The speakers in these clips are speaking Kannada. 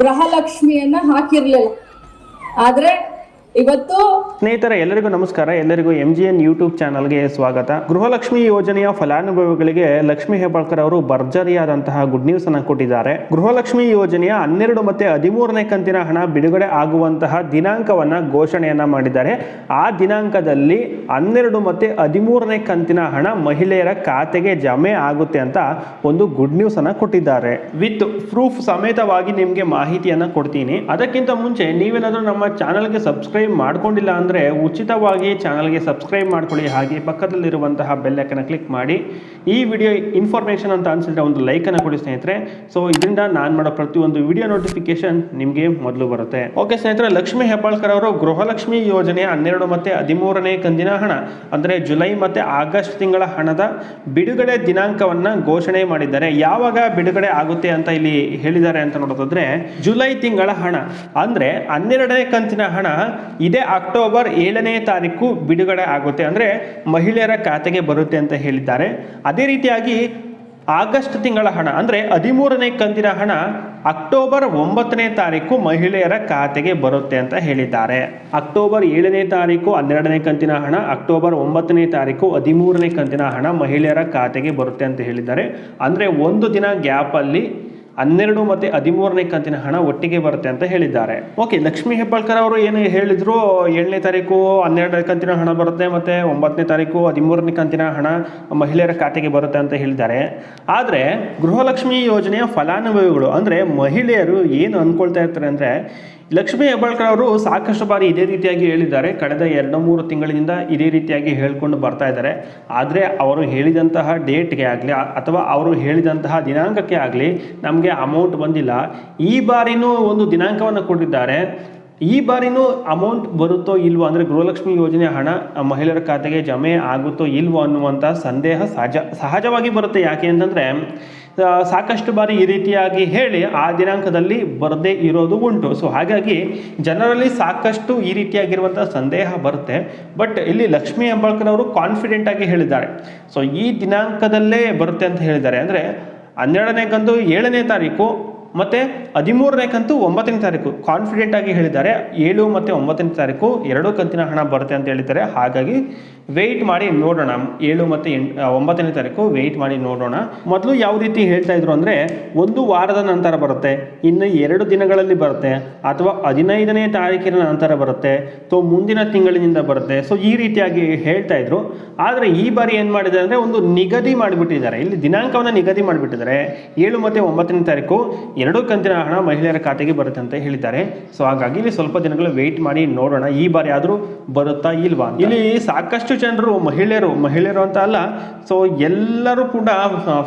ಗೃಹಲಕ್ಷ್ಮಿಯನ್ನ ಹಾಕಿರ್ಲಿಲ್ಲ. ಆದ್ರೆ ಇವತ್ತು ಸ್ನೇಹಿತರ, ಎಲ್ಲರಿಗೂ ನಮಸ್ಕಾರ. ಎಲ್ಲರಿಗೂ ಎಂ ಜಿ ಎನ್ ಯೂಟ್ಯೂಬ್ ಚಾನಲ್ಗೆ ಸ್ವಾಗತ. ಗೃಹಲಕ್ಷ್ಮಿ ಯೋಜನೆಯ ಫಲಾನುಭವಿಗಳಿಗೆ ಲಕ್ಷ್ಮಿ ಹೆಬ್ಬಾಳ್ಕರ್ ಅವರು ಭರ್ಜರಿಯಾದಂತಹ ಗುಡ್ ನ್ಯೂಸ್ ಅನ್ನು ಕೊಟ್ಟಿದ್ದಾರೆ. ಗೃಹಲಕ್ಷ್ಮಿ ಯೋಜನೆಯ ಹನ್ನೆರಡು ಮತ್ತೆ ಹದಿಮೂರನೇ ಕಂತಿನ ಹಣ ಬಿಡುಗಡೆ ಆಗುವಂತಹ ದಿನಾಂಕವನ್ನ ಘೋಷಣೆಯನ್ನ ಮಾಡಿದ್ದಾರೆ. ಆ ದಿನಾಂಕದಲ್ಲಿ ಹನ್ನೆರಡು ಮತ್ತೆ ಹದಿಮೂರನೇ ಕಂತಿನ ಹಣ ಮಹಿಳೆಯರ ಖಾತೆಗೆ ಜಮೆ ಆಗುತ್ತೆ ಅಂತ ಒಂದು ಗುಡ್ ನ್ಯೂಸ್ ಅನ್ನ ಕೊಟ್ಟಿದ್ದಾರೆ. ವಿತ್ ಪ್ರೂಫ್ ಸಮೇತವಾಗಿ ನಿಮಗೆ ಮಾಹಿತಿಯನ್ನ ಕೊಡ್ತೀನಿ. ಅದಕ್ಕಿಂತ ಮುಂಚೆ ನೀವೇನಾದ್ರೂ ನಮ್ಮ ಚಾನಲ್ಗೆ ಸಬ್ಸ್ಕ್ರೈಬ್ ಮಾಡ್ಕೊಂಡಿಲ್ಲ ಅಂದರೆ ಉಚಿತವಾಗಿ ಚಾನಲ್ಗೆ ಸಬ್ಸ್ಕ್ರೈಬ್ ಮಾಡ್ಕೊಳ್ಳಿ. ಹಾಗೆ ಪಕ್ಕದಲ್ಲಿರುವಂತಹ ಬೆಲ್ಲೈಕನ್ನು ಕ್ಲಿಕ್ ಮಾಡಿ. ಈ ವಿಡಿಯೋ ಇನ್ಫಾರ್ಮೇಷನ್ ಅಂತ ಅನಿಸಿದ್ರೆ ಒಂದು ಲೈಕನ್ನು ಕೊಡಿ ಸ್ನೇಹಿತರೆ. ಸೊ ಇದರಿಂದ ನಾನು ಮಾಡೋ ಪ್ರತಿಯೊಂದು ವಿಡಿಯೋ ನೋಟಿಫಿಕೇಶನ್ ನಿಮಗೆ ಮೊದಲು ಬರುತ್ತೆ. ಓಕೆ ಸ್ನೇಹಿತರೆ, ಲಕ್ಷ್ಮಿ ಹೆಬ್ಬಾಳ್ಕರ್ ಅವರು ಗೃಹಲಕ್ಷ್ಮಿ ಯೋಜನೆ ಹನ್ನೆರಡು ಮತ್ತು ಹದಿಮೂರನೇ ಕಂದಿನ ಹಣ, ಅಂದರೆ ಜುಲೈ ಮತ್ತು ಆಗಸ್ಟ್ ತಿಂಗಳ ಹಣದ ಬಿಡುಗಡೆ ದಿನಾಂಕವನ್ನು ಘೋಷಣೆ ಮಾಡಿದ್ದಾರೆ. ಯಾವಾಗ ಬಿಡುಗಡೆ ಆಗುತ್ತೆ ಅಂತ ಇಲ್ಲಿ ಹೇಳಿದ್ದಾರೆ ಅಂತ ನೋಡೋದಾದ್ರೆ ಜುಲೈ ತಿಂಗಳ ಹಣ, ಅಂದರೆ ಹನ್ನೆರಡನೇ ಕಂತಿನ ಹಣ ಇದೇ ಅಕ್ಟೋಬರ್ ಏಳನೇ ತಾರೀಕು ಬಿಡುಗಡೆ ಆಗುತ್ತೆ ಅಂದರೆ ಮಹಿಳೆಯರ ಖಾತೆಗೆ ಬರುತ್ತೆ ಅಂತ ಹೇಳಿದ್ದಾರೆ. ಅದೇ ರೀತಿಯಾಗಿ ಆಗಸ್ಟ್ ತಿಂಗಳ ಹಣ ಅಂದರೆ ಹದಿಮೂರನೇ ಕಂತಿನ ಹಣ ಅಕ್ಟೋಬರ್ ಒಂಬತ್ತನೇ ತಾರೀಕು ಮಹಿಳೆಯರ ಖಾತೆಗೆ ಬರುತ್ತೆ ಅಂತ ಹೇಳಿದ್ದಾರೆ. ಅಕ್ಟೋಬರ್ ಏಳನೇ ತಾರೀಕು ಹನ್ನೆರಡನೇ ಕಂತಿನ ಹಣ, ಅಕ್ಟೋಬರ್ ಒಂಬತ್ತನೇ ತಾರೀಕು ಹದಿಮೂರನೇ ಕಂತಿನ ಹಣ ಮಹಿಳೆಯರ ಖಾತೆಗೆ ಬರುತ್ತೆ ಅಂತ ಹೇಳಿದ್ದಾರೆ. ಅಂದರೆ ಒಂದು ದಿನ ಗ್ಯಾಪಲ್ಲಿ ಹನ್ನೆರಡು ಮತ್ತು ಹದಿಮೂರನೇ ಕಂತಿನ ಹಣ ಒಟ್ಟಿಗೆ ಬರುತ್ತೆ ಅಂತ ಹೇಳಿದ್ದಾರೆ. ಓಕೆ, ಲಕ್ಷ್ಮೀ ಹೆಬ್ಬಾಳ್ಕರ್ ಅವರು ಏನು ಹೇಳಿದ್ರು? ಏಳನೇ ತಾರೀಕು ಹನ್ನೆರಡನೇ ಕಂತಿನ ಹಣ ಬರುತ್ತೆ ಮತ್ತು ಒಂಬತ್ತನೇ ತಾರೀಕು ಹದಿಮೂರನೇ ಕಂತಿನ ಹಣ ಮಹಿಳೆಯರ ಖಾತೆಗೆ ಬರುತ್ತೆ ಅಂತ ಹೇಳಿದ್ದಾರೆ. ಆದರೆ ಗೃಹಲಕ್ಷ್ಮಿ ಯೋಜನೆಯ ಫಲಾನುಭವಿಗಳು ಅಂದರೆ ಮಹಿಳೆಯರು ಏನು ಅಂದ್ಕೊಳ್ತಾ ಇರ್ತಾರೆ ಅಂದರೆ ಲಕ್ಷ್ಮೀ ಹೆಬ್ಬಾಳ್ಕರ್ ಅವರು ಸಾಕಷ್ಟು ಬಾರಿ ಇದೇ ರೀತಿಯಾಗಿ ಹೇಳಿದ್ದಾರೆ. ಕಳೆದ ಎರಡು ಮೂರು ತಿಂಗಳಿನಿಂದ ಇದೇ ರೀತಿಯಾಗಿ ಹೇಳ್ಕೊಂಡು ಬರ್ತಾ ಇದ್ದಾರೆ. ಆದರೆ ಅವರು ಹೇಳಿದಂತಹ ಡೇಟ್ಗೆ ಆಗಲಿ ಅಥವಾ ಅವರು ಹೇಳಿದಂತಹ ದಿನಾಂಕಕ್ಕೆ ಆಗಲಿ ನಮಗೆ ಅಮೌಂಟ್ ಬಂದಿಲ್ಲ. ಈ ಬಾರಿನೂ ಒಂದು ದಿನಾಂಕವನ್ನು ಕೊಟ್ಟಿದ್ದಾರೆ. ಈ ಬಾರಿನೂ ಅಮೌಂಟ್ ಬರುತ್ತೋ ಇಲ್ವೋ, ಅಂದರೆ ಗೃಹಲಕ್ಷ್ಮಿ ಯೋಜನೆ ಹಣ ಮಹಿಳೆಯರ ಖಾತೆಗೆ ಜಮೆ ಆಗುತ್ತೋ ಇಲ್ವೋ ಅನ್ನುವಂಥ ಸಂದೇಹ ಸಹಜ, ಸಹಜವಾಗಿ ಬರುತ್ತೆ. ಯಾಕೆ ಅಂತಂದರೆ ಸಾಕಷ್ಟು ಬಾರಿ ಈ ರೀತಿಯಾಗಿ ಹೇಳಿ ಆ ದಿನಾಂಕದಲ್ಲಿ ಬರದೇ ಇರೋದು ಉಂಟು. ಸೊ ಹಾಗಾಗಿ ಜನರಲ್ಲಿ ಸಾಕಷ್ಟು ಈ ರೀತಿಯಾಗಿರುವಂಥ ಸಂದೇಹ ಬರುತ್ತೆ. ಬಟ್ ಇಲ್ಲಿ ಲಕ್ಷ್ಮೀ ಹೆಬ್ಬಾಳ್ಕರ್ ಅವರು ಕಾನ್ಫಿಡೆಂಟ್ ಆಗಿ ಹೇಳಿದ್ದಾರೆ. ಸೊ ಈ ದಿನಾಂಕದಲ್ಲೇ ಬರುತ್ತೆ ಅಂತ ಹೇಳಿದ್ದಾರೆ. ಅಂದರೆ ಹನ್ನೆರಡನೇ ಕಂತು ಏಳನೇ ತಾರೀಕು ಮತ್ತು ಹದಿಮೂರನೇ ಕಂತು ಒಂಬತ್ತನೇ ತಾರೀಕು ಕಾನ್ಫಿಡೆಂಟ್ ಆಗಿ ಹೇಳಿದ್ದಾರೆ. ಏಳು ಮತ್ತು ಒಂಬತ್ತನೇ ತಾರೀಕು ಎರಡೂ ಕಂತಿನ ಹಣ ಬರುತ್ತೆ ಅಂತ ಹೇಳಿದ್ದಾರೆ. ಹಾಗಾಗಿ ವೆಯ್ಟ್ ಮಾಡಿ ನೋಡೋಣ. ಏಳು ಮತ್ತು ಎಂಟು ಒಂಬತ್ತನೇ ತಾರೀಕು ವೆಯ್ಟ್ ಮಾಡಿ ನೋಡೋಣ. ಮೊದಲು ಯಾವ ರೀತಿ ಹೇಳ್ತಾ ಇದ್ರು ಅಂದರೆ ಒಂದು ವಾರದ ನಂತರ ಬರುತ್ತೆ, ಇನ್ನು ಎರಡು ದಿನಗಳಲ್ಲಿ ಬರುತ್ತೆ, ಅಥವಾ ಹದಿನೈದನೇ ತಾರೀಕಿನ ನಂತರ ಬರುತ್ತೆ ಸೊ ಮುಂದಿನ ತಿಂಗಳಿನಿಂದ ಬರುತ್ತೆ. ಸೊ ಈ ರೀತಿಯಾಗಿ ಹೇಳ್ತಾ ಇದ್ರು. ಆದರೆ ಈ ಬಾರಿ ಏನು ಮಾಡಿದ್ದಾರೆ ಅಂದರೆ ಒಂದು ನಿಗದಿ ಮಾಡಿಬಿಟ್ಟಿದ್ದಾರೆ. ಇಲ್ಲಿ ದಿನಾಂಕವನ್ನು ನಿಗದಿ ಮಾಡಿಬಿಟ್ಟಿದ್ದಾರೆ. ಏಳು ಮತ್ತು ಒಂಬತ್ತನೇ ತಾರೀಕು, ಎರಡು ಕಂತಿನ ಹಣ ಮಹಿಳೆಯರ ಖಾತೆಗೆ ಬರುತ್ತೆ ಅಂತ ಹೇಳಿದ್ದಾರೆ. ಸೊ ಹಾಗಾಗಿ ಇಲ್ಲಿ ಸ್ವಲ್ಪ ದಿನಗಳು ವೆಯ್ಟ್ ಮಾಡಿ ನೋಡೋಣ. ಈ ಬಾರಿ ಆದರೂ ಬರುತ್ತಾ ಇಲ್ವಾ. ಇಲ್ಲಿ ಸಾಕಷ್ಟು ಜನರು, ಮಹಿಳೆಯರು ಮಹಿಳೆಯರು ಅಂತ ಅಲ್ಲ ಸೊ ಎಲ್ಲರೂ ಕೂಡ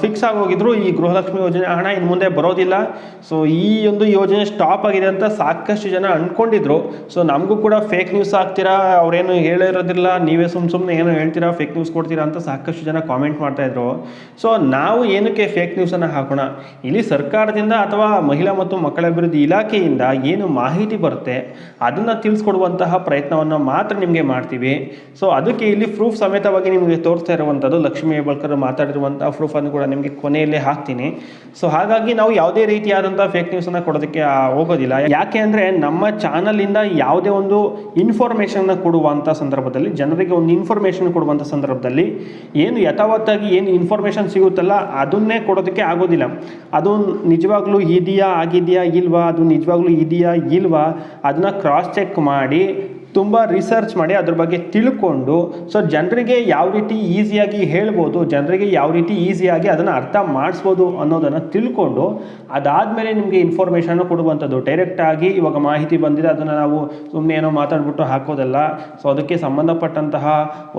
ಫಿಕ್ಸ್ ಆಗೋಗಿದ್ರು ಈ ಗೃಹಲಕ್ಷ್ಮಿ ಯೋಜನೆ ಹಣ ಇನ್ನು ಮುಂದೆ ಬರೋದಿಲ್ಲ. ಸೊ ಈ ಒಂದು ಯೋಜನೆ ಸ್ಟಾಪ್ ಆಗಿದೆ ಅಂತ ಸಾಕಷ್ಟು ಜನ ಅಂದ್ಕೊಂಡಿದ್ರು ಸೊ ನಮಗೂ ಕೂಡ ಫೇಕ್ ನ್ಯೂಸ್ ಆಗ್ತೀರಾ ಅವರೇನು ಹೇಳಿರೋದಿಲ್ಲ. ನೀವೇ ಸುಮ್ಮ ಸುಮ್ಮನೆ ಏನೋ ಹೇಳ್ತೀರಾ? ಫೇಕ್ ನ್ಯೂಸ್ ಕೊಡ್ತೀರಾ ಅಂತ ಸಾಕಷ್ಟು ಜನ ಕಾಮೆಂಟ್ ಮಾಡ್ತಾ ಇದ್ರು. ಸೊ ನಾವು ಏನಕ್ಕೆ ಫೇಕ್ ನ್ಯೂಸನ್ನು ಹಾಕೋಣ? ಇಲ್ಲಿ ಸರ್ಕಾರದಿಂದ ಅಥವಾ ಮಹಿಳಾ ಮತ್ತು ಮಕ್ಕಳ ಅಭಿವೃದ್ಧಿ ಇಲಾಖೆಯಿಂದ ಏನು ಮಾಹಿತಿ ಬರುತ್ತೆ, ಅದನ್ನು ತಿಳಿಸ್ಕೊಡುವಂತಹ ಪ್ರಯತ್ನವನ್ನು ಮಾತ್ರ ನಿಮಗೆ ಮಾಡ್ತೀವಿ. ಸೊ ಅದಕ್ಕೆ ಇಲ್ಲಿ ಪ್ರೂಫ್ ಸಮೇತವಾಗಿ ನಿಮಗೆ ತೋರಿಸ್ತಾ ಇರುವಂಥದ್ದು, ಲಕ್ಷ್ಮೀ ಹೆಬ್ಬಾಳ್ಕರ್ ಮಾತಾಡಿರುವಂಥ ಪ್ರೂಫನ್ನು ಕೂಡ ನಿಮಗೆ ಕೊನೆಯಲ್ಲೇ ಹಾಕ್ತೀನಿ. ಸೊ ಹಾಗಾಗಿ ನಾವು ಯಾವುದೇ ರೀತಿಯಾದಂಥ ಫೇಕ್ ನ್ಯೂಸನ್ನು ಕೊಡೋದಕ್ಕೆ ಹೋಗೋದಿಲ್ಲ. ಯಾಕೆ ಅಂದರೆ ನಮ್ಮ ಚಾನಲಿಂದ ಯಾವುದೇ ಒಂದು ಇನ್ಫಾರ್ಮೇಷನ್ನ ಕೊಡುವಂಥ ಸಂದರ್ಭದಲ್ಲಿ, ಜನರಿಗೆ ಒಂದು ಇನ್ಫಾರ್ಮೇಷನ್ ಕೊಡುವಂಥ ಸಂದರ್ಭದಲ್ಲಿ ಏನು ಯಥಾವತ್ತಾಗಿ ಏನು ಇನ್ಫಾರ್ಮೇಷನ್ ಸಿಗುತ್ತಲ್ಲ, ಅದನ್ನೇ ಕೊಡೋದಕ್ಕೆ ಆಗೋದಿಲ್ಲ. ಅದು ನಿಜವಾಗ್ಲೂ ಇದೆಯಾ, ಆಗಿದೆಯಾ, ಇಲ್ವಾ, ಅದು ನಿಜವಾಗ್ಲೂ ಇದೆಯಾ, ಇಲ್ವಾ, ಅದನ್ನ ಕ್ರಾಸ್ ಚೆಕ್ ಮಾಡಿ ತುಂಬ ರಿಸರ್ಚ್ ಮಾಡಿ ಅದ್ರ ಬಗ್ಗೆ ತಿಳ್ಕೊಂಡು ಸೊ ಜನರಿಗೆ ಯಾವ ರೀತಿ ಈಸಿಯಾಗಿ ಹೇಳ್ಬೋದು, ಜನರಿಗೆ ಯಾವ ರೀತಿ ಈಸಿಯಾಗಿ ಅದನ್ನು ಅರ್ಥ ಮಾಡಿಸ್ಬೋದು ಅನ್ನೋದನ್ನು ತಿಳ್ಕೊಂಡು, ಅದಾದಮೇಲೆ ನಿಮಗೆ ಇನ್ಫಾರ್ಮೇಷನ್ ಕೊಡುವಂಥದ್ದು. ಡೈರೆಕ್ಟಾಗಿ ಇವಾಗ ಮಾಹಿತಿ ಬಂದಿದೆ, ಅದನ್ನು ನಾವು ಸುಮ್ಮನೆ ಏನೋ ಮಾತಾಡ್ಬಿಟ್ಟು ಹಾಕೋದಲ್ಲ. ಸೊ ಅದಕ್ಕೆ ಸಂಬಂಧಪಟ್ಟಂತಹ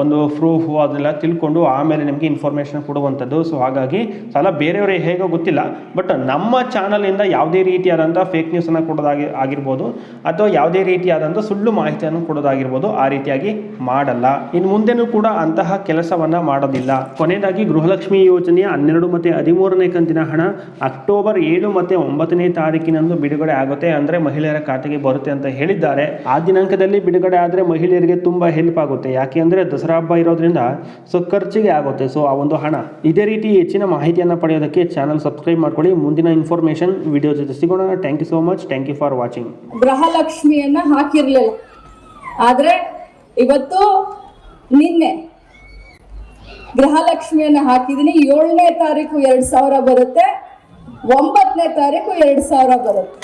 ಒಂದು ಪ್ರೂಫು ಅದನ್ನೆಲ್ಲ ತಿಳ್ಕೊಂಡು ಆಮೇಲೆ ನಿಮಗೆ ಇನ್ಫಾರ್ಮೇಷನ್ ಕೊಡುವಂಥದ್ದು. ಸೊ ಹಾಗಾಗಿ ಸಾಲ ಬೇರೆಯವ್ರಿಗೆ ಹೇಗೋ ಗೊತ್ತಿಲ್ಲ ಬಟ್ ನಮ್ಮ ಚಾನಲಿಂದ ಯಾವುದೇ ರೀತಿಯಾದಂಥ ಫೇಕ್ ನ್ಯೂಸನ್ನು ಕೊಡೋದಾಗಿ ಆಗಿರ್ಬೋದು, ಅಥವಾ ಯಾವುದೇ ರೀತಿಯಾದಂಥ ಸುಳ್ಳು ಮಾಹಿತಿಯನ್ನು ಕೊಡೋದಾಗಿರ್ಬೋದು ಆ ರೀತಿಯಾಗಿ ಮಾಡಲ್ಲ. ಇನ್ನು ಮುಂದೆನೂ ಕೂಡ ಅಂತಹ ಕೆಲಸವನ್ನ ಮಾಡೋದಿಲ್ಲ. ಕೊನೆಯದಾಗಿ ಗೃಹಲಕ್ಷ್ಮಿ ಯೋಜನೆಯ ಹನ್ನೆರಡು ಮತ್ತೆ ಹದಿಮೂರನೇ ಕಂತಿನ ಹಣ ಅಕ್ಟೋಬರ್ ಏಳು ಮತ್ತೆ ಒಂಬತ್ತನೇ ತಾರೀಕಿನಂದು ಬಿಡುಗಡೆ ಆಗುತ್ತೆ ಅಂದ್ರೆ ಮಹಿಳೆಯರ ಖಾತೆಗೆ ಬರುತ್ತೆ ಅಂತ ಹೇಳಿದ್ದಾರೆ. ಆ ದಿನಾಂಕದಲ್ಲಿ ಬಿಡುಗಡೆ ಆದ್ರೆ ಮಹಿಳೆಯರಿಗೆ ತುಂಬಾ ಹೆಲ್ಪ್ ಆಗುತ್ತೆ. ಯಾಕೆ ಅಂದ್ರೆ ದಸರಾ ಹಬ್ಬ ಇರೋದ್ರಿಂದ ಸೊ ಖರ್ಚಿಗೆ ಆಗುತ್ತೆ. ಸೊ ಆ ಒಂದು ಹಣ. ಇದೇ ರೀತಿ ಹೆಚ್ಚಿನ ಮಾಹಿತಿಯನ್ನು ಪಡೆಯೋದಕ್ಕೆ ಚಾನಲ್ ಸಬ್ಸ್ಕ್ರೈಬ್ ಮಾಡ್ಕೊಳ್ಳಿ. ಮುಂದಿನ ಇನ್ಫಾರ್ಮೇಶನ್ ವಿಡಿಯೋ ಜೊತೆ ಸಿಗೋಣ. Thank you so much thank you for watching ಗೃಹಲಕ್ಷ್ಮಿಯನ್ನ ಹಾಕಿರ್ಲಿಲ್ಲ. ಆದ್ರೆ ಇವತ್ತು ನಿನ್ನೆ ಗೃಹಲಕ್ಷ್ಮಿಯನ್ನು ಹಾಕಿದೀನಿ. ಏಳನೇ ತಾರೀಕು ಎರಡ್ ಸಾವಿರ ಬರುತ್ತೆ. ಒಂಬತ್ತನೇ ತಾರೀಕು ಎರಡ್ ಸಾವಿರ ಬರುತ್ತೆ.